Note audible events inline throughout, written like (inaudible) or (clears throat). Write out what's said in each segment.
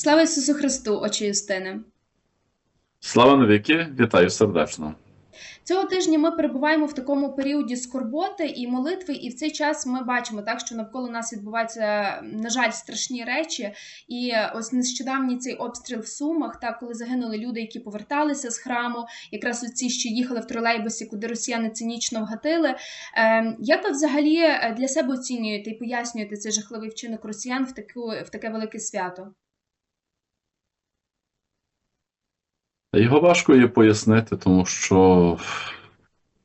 Слава Ісусу Христу, отче Юстине! Слава навіки, вітаю сердечно. Цього тижня ми перебуваємо в такому періоді скорботи і молитви, і в цей час ми бачимо так, що навколо нас відбуваються, на жаль, страшні речі. І ось нещодавній цей обстріл в Сумах, так коли загинули люди, які поверталися з храму, якраз ці, що їхали в тролейбусі, куди росіяни цинічно вгатили. Е, як ви взагалі е, для себе оцінюєте і пояснюєте цей жахливий вчинок росіян в таку в таке велике свято? Його важко є пояснити, тому що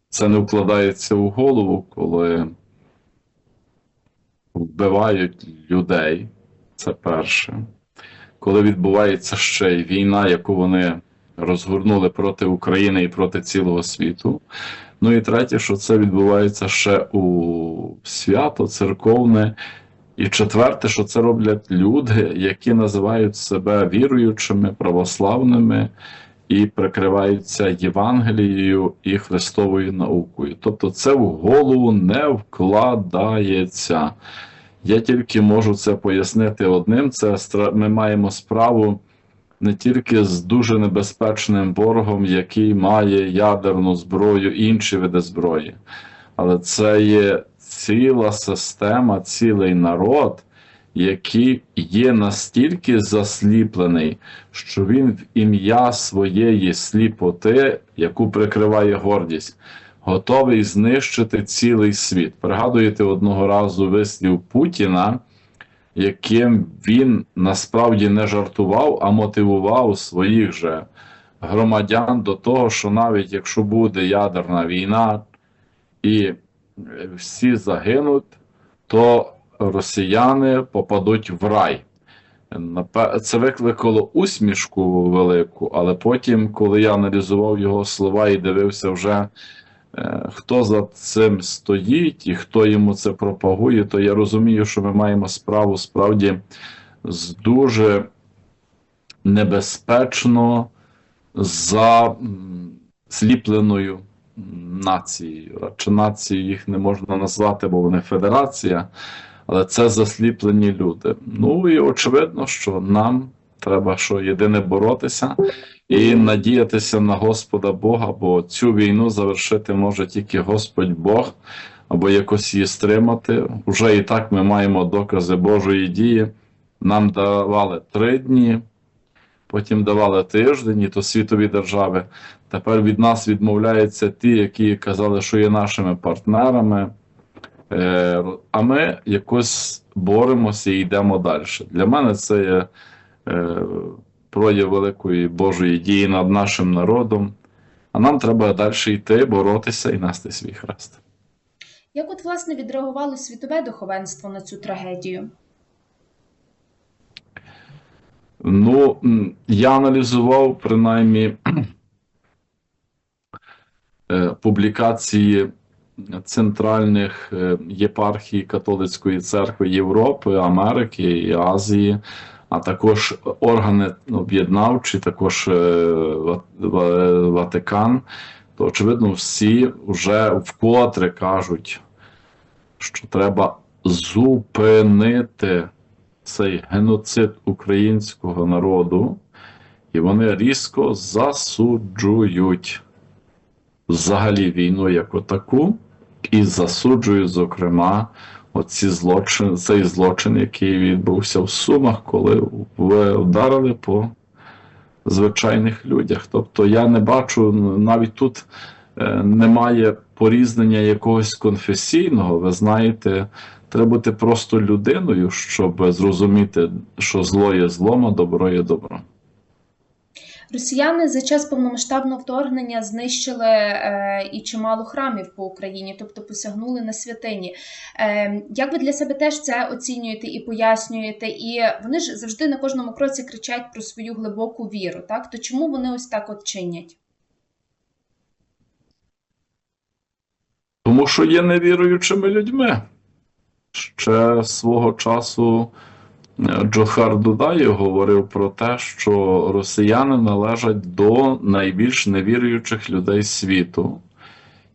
це не вкладається у голову, коли вбивають людей. Це перше. Коли відбувається ще й війна, яку вони розгорнули проти України і проти цілого світу. Ну і третє, що це відбувається ще у свято церковне. І четверте, що це роблять люди, які називають себе віруючими, православними і прикриваються Євангелією і Христовою наукою. Тобто це в голову не вкладається. Я тільки можу це пояснити одним: це ми маємо справу не тільки з дуже небезпечним ворогом, який має ядерну зброю інші види зброї, але це є ціла система, цілий народ, який є настільки засліплений, що він в ім'я своєї сліпоти, яку прикриває гордість, готовий знищити цілий світ. Пригадуєте одного разу вислів Путіна, яким він насправді не жартував, а мотивував своїх же громадян до того, що навіть якщо буде ядерна війна і всі загинуть, то росіяни попадуть в рай. Це викликало усмішку велику, але потім, коли я аналізував його слова і дивився вже, е, хто за цим стоїть і хто йому це пропагує, то я розумію, що ми маємо справу справді з дуже небезпечно засліпленою нацією. Радше нацією їх не можна назвати, бо вони федерація, але це засліплені люди. Ну і очевидно, що нам треба що єдине боротися і надіятися на Господа Бога, бо цю війну завершити може тільки Господь Бог, або якось її стримати. Уже і так ми маємо докази Божої дії. Нам давали три дні, потім давали тиждень, і то світові держави. Тепер від нас відмовляються ті, які казали, що є нашими партнерами. Е, а ми якось боремося і йдемо далі. Для мене це є е, прояв великої Божої дії над нашим народом. А нам треба далі йти, боротися і нести свій хрест. Як от власне відреагувало світове духовенство на цю трагедію? Ну, я аналізував принаймні е, публікації центральних е, єпархій Католицької церкви Європи, Америки і Азії, а також органи об'єднавчі, також е, Ва- Ва- Ватикан. То, очевидно, всі вже вкотре кажуть, що треба зупинити цей геноцид українського народу, і вони різко засуджують взагалі війну як отаку, і засуджують, зокрема, оці злочин, цей злочин, який відбувся в Сумах, коли в- вдарили по звичайних людях. Тобто я не бачу навіть тут. е, Немає порізнення якогось конфесійного, ви знаєте, Треба бути просто людиною, щоб зрозуміти, що зло є злом, а добро є добро. Росіяни за час повномасштабного вторгнення знищили е, і чимало храмів по Україні, тобто посягнули на святині. Е, як ви для себе теж це оцінюєте і пояснюєте? І вони ж завжди на кожному кроці кричать про свою глибоку віру. Так то чому вони ось так от чинять? Тому що є невіруючими людьми. Ще свого часу Джохар Дудай говорив про те, що росіяни належать до найбільш невіруючих людей світу.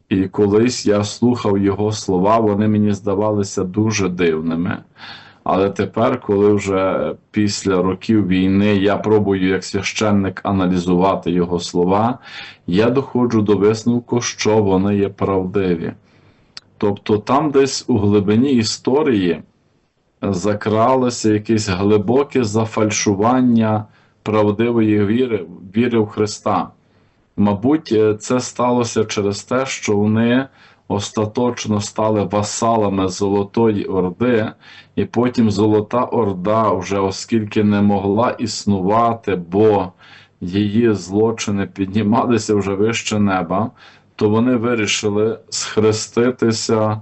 І колись я слухав його слова, вони мені здавалися дуже дивними. Але тепер, коли вже після років війни я пробую як священник аналізувати його слова, я доходжу до висновку, що вони є правдиві. Тобто там десь у глибині історії закралося якесь глибоке зафальшування правдивої віри, віри в Христа. Мабуть, е, це сталося через те, що вони остаточно стали васалами Золотої Орди, і потім Золота Орда, вже оскільки не могла існувати, бо її злочини піднімалися вже вище неба, то вони вирішили схреститися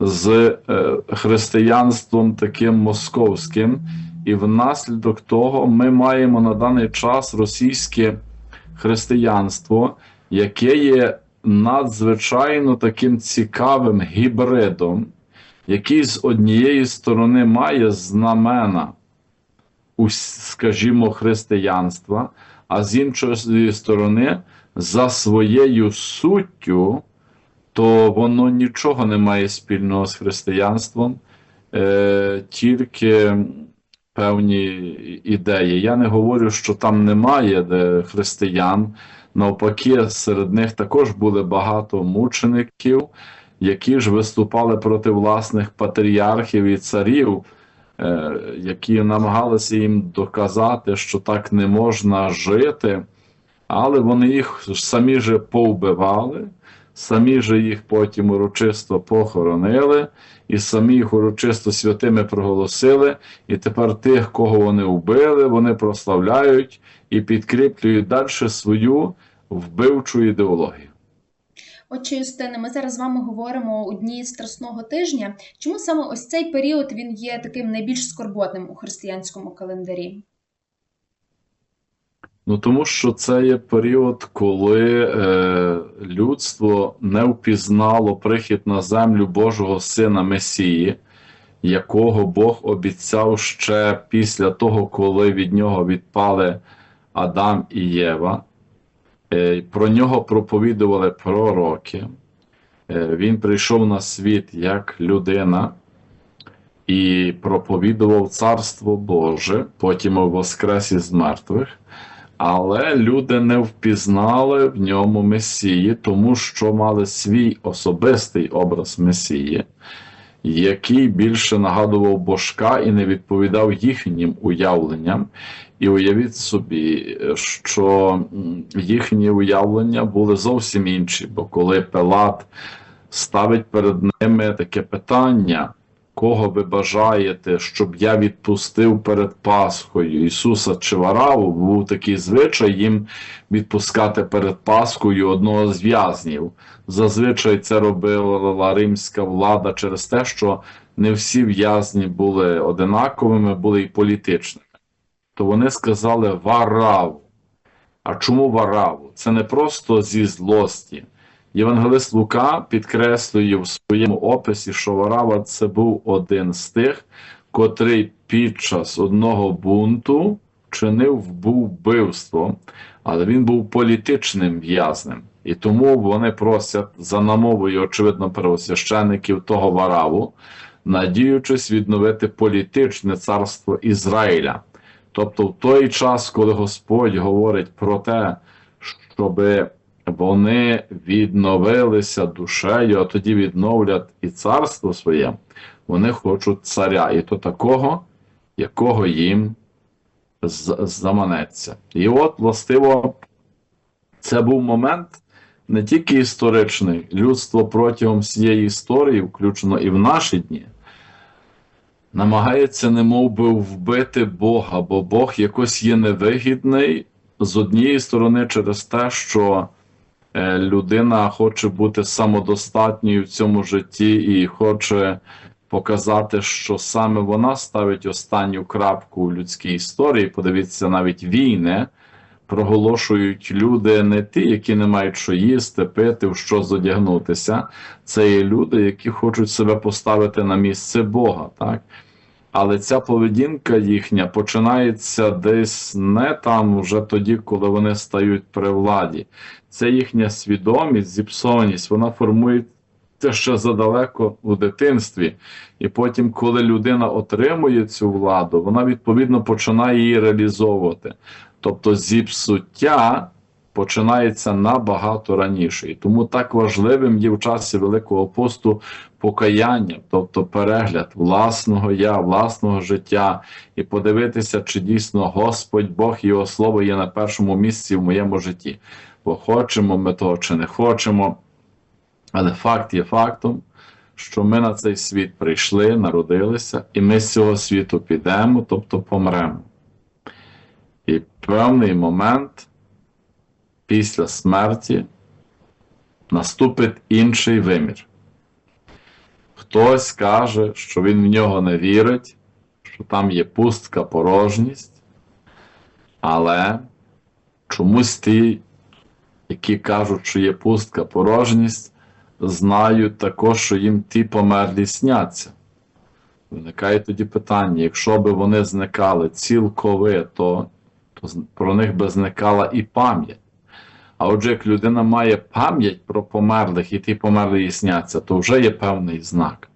з е, християнством таким московським, і внаслідок того ми маємо на даний час російське християнство, яке є надзвичайно таким цікавим гібридом, який з однієї сторони має знамена, скажімо, християнства, а з іншої сторони, за своєю суттю, то воно нічого не має спільного з християнством, е, тільки певні ідеї. Я не говорю, що там немає де християн. Навпаки, серед них також були багато мучеників, які ж виступали проти власних патріархів і царів, е, які намагалися їм доказати, що так не можна жити, але вони їх самі же повбивали, самі же їх потім урочисто похоронили, і самі їх урочисто святими проголосили. І тепер тих, кого вони вбили, вони прославляють і підкріплюють далі свою вбивчу ідеологію. Отче Юстине, ми зараз з вами говоримо у дні Страсного тижня. Чому саме ось цей період він є таким найбільш скорботним у християнському календарі? Ну тому що це є період, коли е, людство не впізнало прихід на землю Божого Сина Месії, якого Бог обіцяв ще після того, коли від нього відпали Адам і Єва. Е, про нього проповідували пророки. Е, він прийшов на світ як людина і проповідував Царство Боже, потім воскрес із мертвих. Але люди не впізнали в ньому Месії, тому що мали свій особистий образ Месії, який більше нагадував божка і не відповідав їхнім уявленням. І уявіть собі, що їхні уявлення були зовсім інші, бо коли Пилат ставить перед ними таке питання, кого ви бажаєте, щоб я відпустив перед Пасхою Ісуса чи Вараву, був такий звичай їм відпускати перед Пасхою одного з в'язнів. Зазвичай це робила римська влада через те, що не всі в'язні були одинаковими, були і політичними. То вони сказали Вараву. А чому Вараву? Це не просто зі злості. Євангелист Лука підкреслює в своєму описі, що Варава це був один з тих, котрий під час одного бунту вчинив був вбивство, але він був політичним в'язнем. І тому вони просять за намовою, очевидно, первосвящеників того Вараву, надіючись відновити політичне царство Ізраїля. Тобто, в той час, коли Господь говорить про те, щоби вони відновилися душею, а тоді відновлять і царство своє, вони хочуть царя, і то такого, якого їм заманеться. І от, властиво, це був момент не тільки історичний, людство протягом всієї історії, включно і в наші дні, намагається немов би вбити Бога, бо Бог якось є невигідний з однієї сторони через те, що людина хоче бути самодостатньою в цьому житті і хоче показати, що саме вона ставить останню крапку в людській історії. Подивіться, навіть війни проголошують люди не ті, які не мають що їсти, пити, в що зодягнутися. Це є люди, які хочуть себе поставити на місце Бога. так? Але ця поведінка їхня починається десь не там вже тоді, коли вони стають при владі. Це їхня свідомість, зіпсованість, вона формує, це ще задалеко у дитинстві. І потім, коли людина отримує цю владу, вона відповідно починає її реалізовувати. Тобто зіпсуття починається набагато раніше. І тому так важливим є в часі Великого посту покаяння, тобто перегляд власного я, власного життя, і подивитися, чи дійсно Господь Бог Його Слово є на першому місці в моєму житті. Бо хочемо ми того чи не хочемо. Але факт є фактом, що ми на цей світ прийшли, народилися, і ми з цього світу підемо, тобто помремо. І певний момент після смерті наступить інший вимір. Хтось каже, що він в нього не вірить, що там є пустка, порожність, але чомусь ті, які кажуть, що є пустка, порожність, знають також, що їм ті померлі сняться. Виникає тоді питання: якщо б вони зникали цілковито, то про них би зникала і пам'ять. А отже, як людина має пам'ять про померлих, і ті померлі їй сняться, то вже є певний знак.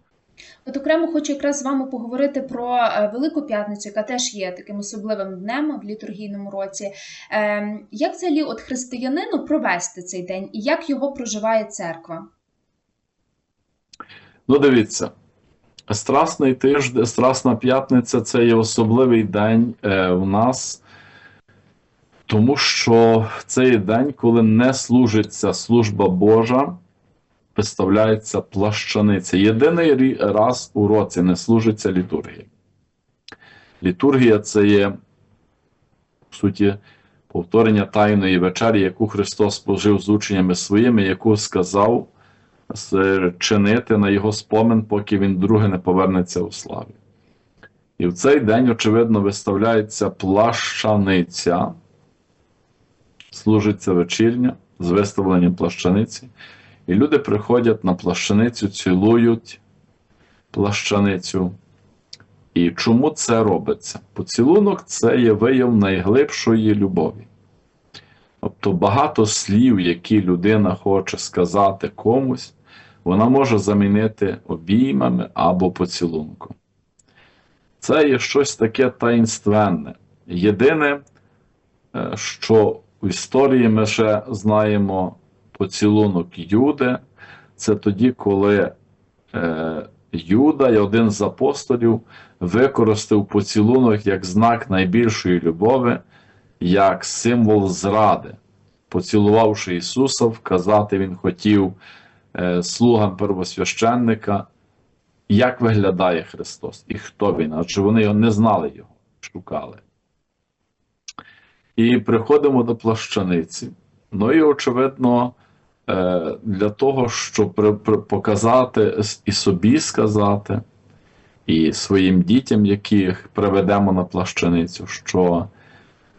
От окремо хочу якраз з вами поговорити про е, Велику П'ятницю, яка теж є таким особливим днем в літургійному році. Ем, Як взагалі от християнину провести цей день і як його проживає церква? Ну, дивіться, Страсний тиждень, Страсна п'ятниця це є особливий день е, у нас, тому що в цей день, коли не служиться служба Божа, виставляється плащаниця. Єдиний раз у році не служиться літургія. Літургія це є, в суті, повторення Тайної вечері, яку Христос спожив з учнями своїми, яку сказав чинити на його спомин, поки він друге не повернеться у славі. І в цей день, очевидно, виставляється плащаниця, служиться вечірня з виставленням плащаниці. І люди приходять на плащаницю, цілують плащаницю. І чому це робиться? Поцілунок це є вияв найглибшої любові. Тобто багато слів, які людина хоче сказати комусь, вона може замінити обіймами або поцілунком. Це є щось таке таїнственне. Єдине, е, що в історії ми ще знаємо поцілунок Юди, це тоді, коли е, Юда і один з апостолів використав поцілунок як знак найбільшої любові, як символ зради. Поцілувавши Ісуса, вказати Він хотів е, слугам первосвященника, як виглядає Христос і хто Він, адже вони його не знали його, шукали. І приходимо до плащаниці. Ну і, очевидно, е, для того, щоб показати і собі сказати, і своїм дітям, яких приведемо на плащаницю, що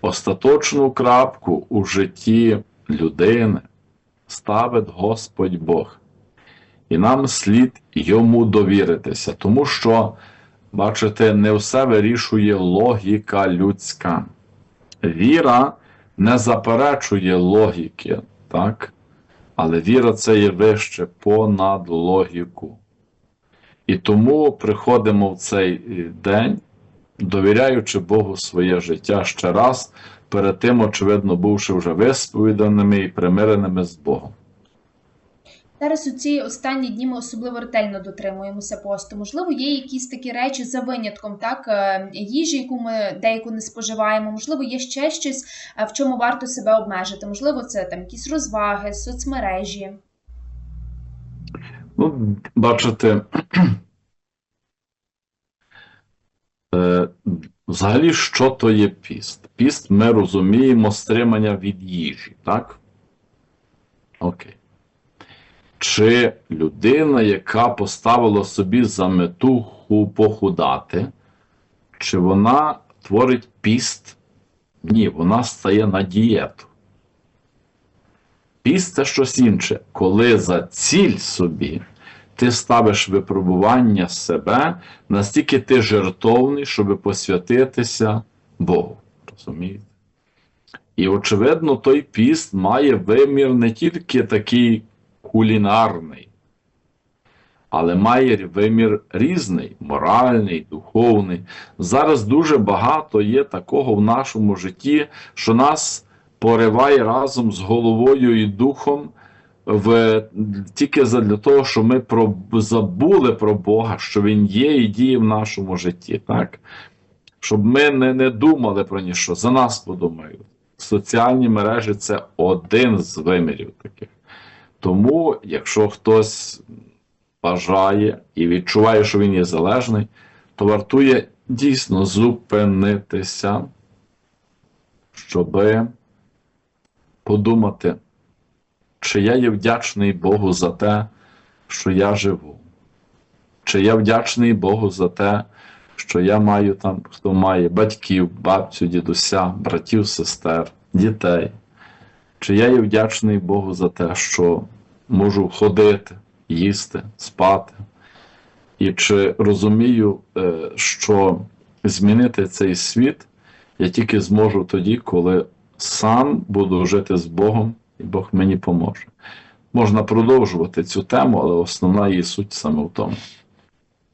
остаточну крапку у житті людини ставить Господь Бог. І нам слід йому довіритися, тому що, бачите, не все вирішує логіка людська. Віра не заперечує логіки, так? але віра це є вище понад логіку. І тому приходимо в цей день, довіряючи Богу своє життя ще раз, перед тим, очевидно, бувши вже висповіданими і примиреними з Богом. Зараз у ці останні дні ми особливо ретельно дотримуємося посту. Можливо, є якісь такі речі за винятком, так е, їжі, яку ми деяку не споживаємо. Можливо, є ще щось, е, в чому варто себе обмежити. Можливо, це там якісь розваги, соцмережі. Ну, бачите, (clears throat) е, взагалі, що то є піст? Піст ми розуміємо стримання від їжі, так? Окей. Чи людина, яка поставила собі за мету похудати, чи вона творить піст? Ні, вона стає на дієту. Піст це щось інше. Коли за ціль собі ти ставиш випробування себе, настільки ти жертовний, щоб посвятитися Богу. Розумієте? І, очевидно, той піст має вимір не тільки такий кулінарний, але має вимір різний, моральний, духовний. Зараз дуже багато є такого в нашому житті, що нас пориває разом з головою і духом в, тільки для того, що ми про, забули про Бога, що Він є і діє в нашому житті. так? Щоб ми не, не думали про ніщо, за нас подумають. Соціальні мережі це один з вимірів таких. Тому, якщо хтось бажає і відчуває, що він є залежний, то вартує дійсно зупинитися, щоб подумати, чи я є вдячний Богу за те, що я живу, чи я вдячний Богу за те, що я маю там, хто має батьків, бабцю, дідуся, братів, сестер, дітей. Чи я є вдячний Богу за те, що можу ходити, їсти, спати? І чи розумію, е, що змінити цей світ я тільки зможу тоді, коли сам буду жити з Богом, і Бог мені поможе. Можна продовжувати цю тему, але основна її суть саме в тому.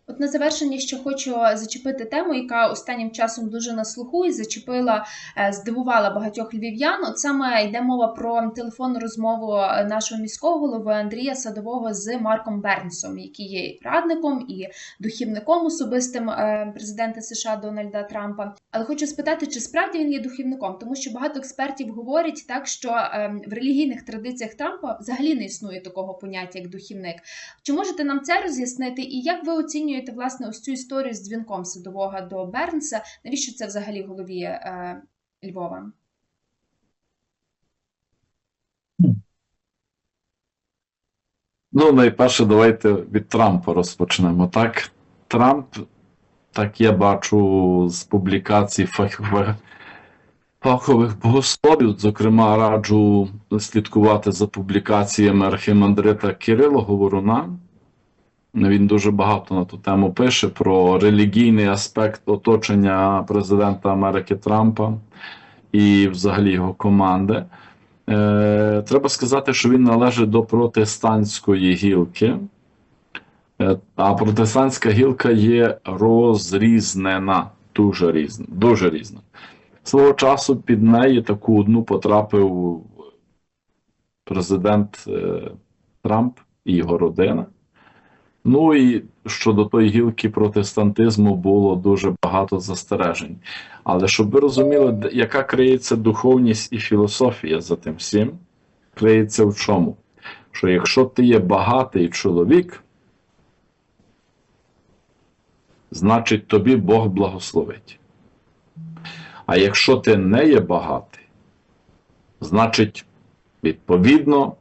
От на завершення ще хочу зачепити тему, яка останнім часом дуже на слуху і зачепила, е, здивувала багатьох львів'ян. От саме йде мова про телефонну розмову е, нашого міського голови Андрія Садового з Марком Бернсом, який є радником і духівником особистим е, президента США Дональда Трампа. Але хочу спитати, чи справді він є духівником, тому що багато експертів говорять так, що е, в релігійних традиціях Трампа взагалі не існує такого поняття як духівник. Чи можете нам це роз'яснити? І як ви оцінюєте власне ось цю історію з дзвінком садового до Бернса? Навіщо це взагалі в голові е, Львова? Ну, найперше, давайте від Трампа розпочнемо. Так, Трамп, так я бачу з публікацій фахових, фахових богословів, зокрема, раджу слідкувати за публікаціями архімандрита Кирила Говоруна. Він дуже багато на ту тему пише про релігійний аспект оточення президента Америки Трампа і взагалі його команди. Е, Треба сказати, що він належить до протестантської гілки, Е, а протестантська гілка є розрізнена, дуже різна. Дуже різна. Свого часу під неї таку одну потрапив президент е, Трамп і його родина. Ну і щодо тої гілки протестантизму було дуже багато застережень. Але щоб ви розуміли, яка криється духовність і філософія за тим всім, криється в чому? Що якщо ти є багатий чоловік, значить тобі Бог благословить. А якщо ти не є багатий, значить, відповідно,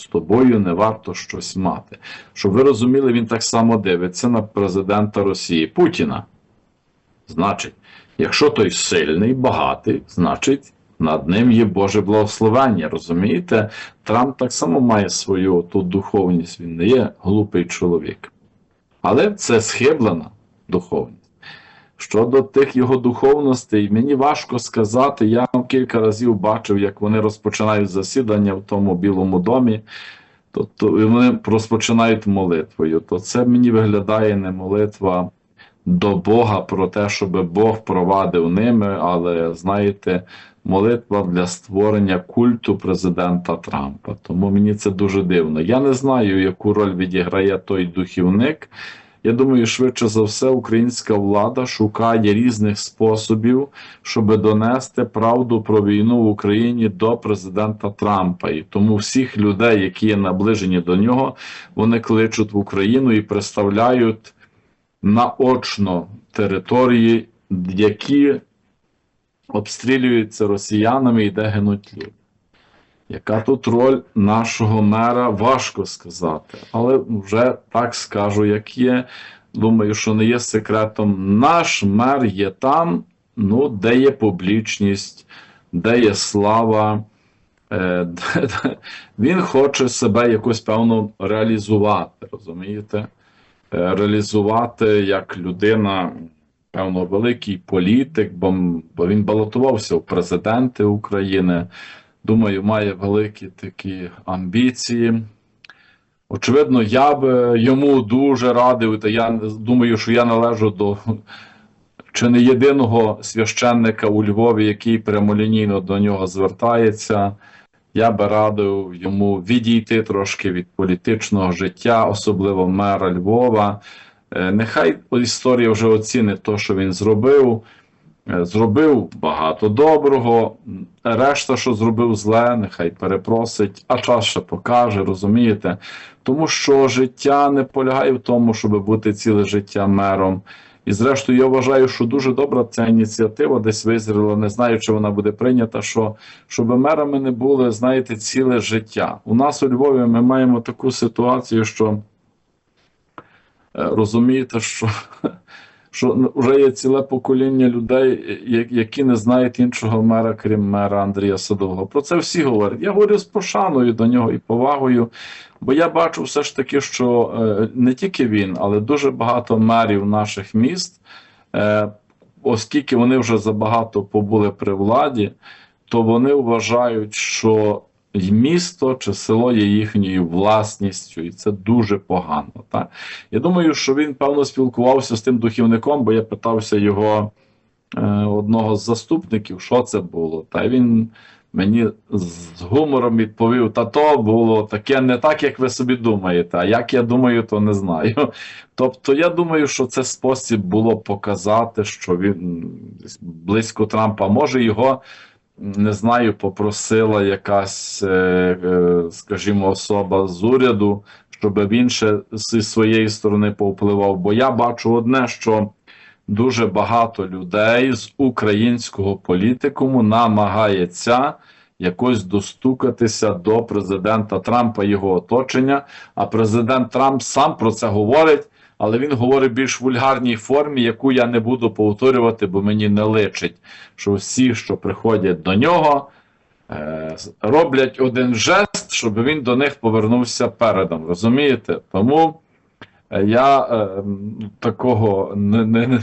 з тобою не варто щось мати. Щоб ви розуміли, він так само дивиться на президента Росії Путіна. Значить, якщо той сильний, багатий, значить над ним є Боже благословення. Розумієте? Трамп так само має свою ту духовність, він не є глупий чоловік. Але це схиблена духовність. Щодо тих його духовностей, мені важко сказати. Я кілька разів бачив, як вони розпочинають засідання в тому Білому домі, то, то вони розпочинають молитвою. То це мені виглядає не молитва до Бога про те, щоб Бог провадив ними, але знаєте, молитва для створення культу президента Трампа. Тому мені це дуже дивно. Я не знаю, яку роль відіграє той духівник. Я думаю, швидше за все, українська влада шукає різних способів, щоб донести правду про війну в Україні до президента Трампа. І тому всіх людей, які є наближені до нього, вони кличуть в Україну і представляють наочно території, які обстрілюються росіянами і де гинуть люди. Яка тут роль нашого мера, важко сказати, але вже так скажу, як є. Думаю, що не є секретом. Наш мер є там, ну, де є публічність, де є слава. Е, (laughs) Він хоче себе якось певно реалізувати, розумієте? Е, Реалізувати як людина, певно, великий політик, бо він балотувався в президенти України. Думаю, має великі такі амбіції. Очевидно, я б йому дуже радив, та я думаю, що я належу до чи не єдиного священника у Львові, який прямолінійно до нього звертається. Я би радив йому відійти трошки від політичного життя, особливо мера Львова. Е, Нехай історія вже оцінить те, що він зробив. Е, Зробив багато доброго, решта, що зробив зле, нехай перепросить, а час ще покаже, розумієте? Тому що життя не полягає в тому, щоб бути ціле життя мером. І зрештою, я вважаю, що дуже добра ця ініціатива десь визріла, не знаю, чи вона буде прийнята, що щоб мерами не були, знаєте, ціле життя. У нас у Львові ми маємо таку ситуацію, що е, розумієте, що, (laughs) що вже є ціле покоління людей, які не знають іншого мера, крім мера Андрія Садового. Про це всі говорять. Я говорю з пошаною до нього і повагою, бо я бачу все ж таки, що е, не тільки він, але дуже багато мерів наших міст, е, оскільки вони вже забагато побули при владі, то вони вважають, що місто чи село є їхньою власністю, і це дуже погано. Так? Я думаю, що він певно спілкувався з тим духівником, бо я питався його е, одного з заступників, що це було. Та він мені з гумором відповів: та то було таке не так, як ви собі думаєте. А як я думаю, то не знаю. (laughs) Тобто, я думаю, що це спосіб було показати, що він близько Трампа може його. Не знаю, попросила якась, е, е, скажімо, особа з уряду, щоб він ще зі своєї сторони повпливав. Бо я бачу одне, що дуже багато людей з українського політикуму намагається якось достукатися до президента Трампа його оточення. А президент Трамп сам про це говорить, але він говорить в більш вульгарній формі, яку я не буду повторювати, бо мені не личить, що всі, що приходять до нього, е, роблять один жест, щоб він до них повернувся передом. Розумієте? Тому. е, Я е, такого не, не,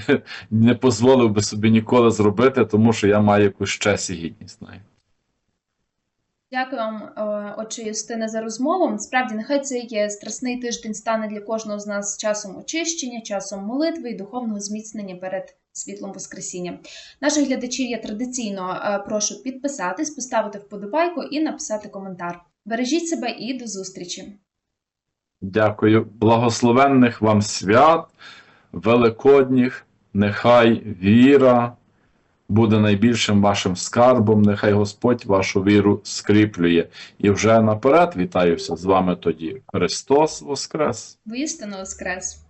не, дозволив би собі ніколи зробити, тому що я маю якусь честь і гідність. Дякую вам, е, отче Юстине, за розмову. Справді, нехай цей е, страсний тиждень стане для кожного з нас часом очищення, часом молитви і духовного зміцнення перед світлом Воскресіння. Наших глядачів я традиційно е, прошу підписатись, поставити вподобайку і написати коментар. Бережіть себе і до зустрічі! Дякую. Благословенних вам свят, великодніх, нехай віра буде найбільшим вашим скарбом, нехай Господь вашу віру скріплює. І вже наперед вітаюся з вами тоді. Христос Воскрес! Воістину Воскрес!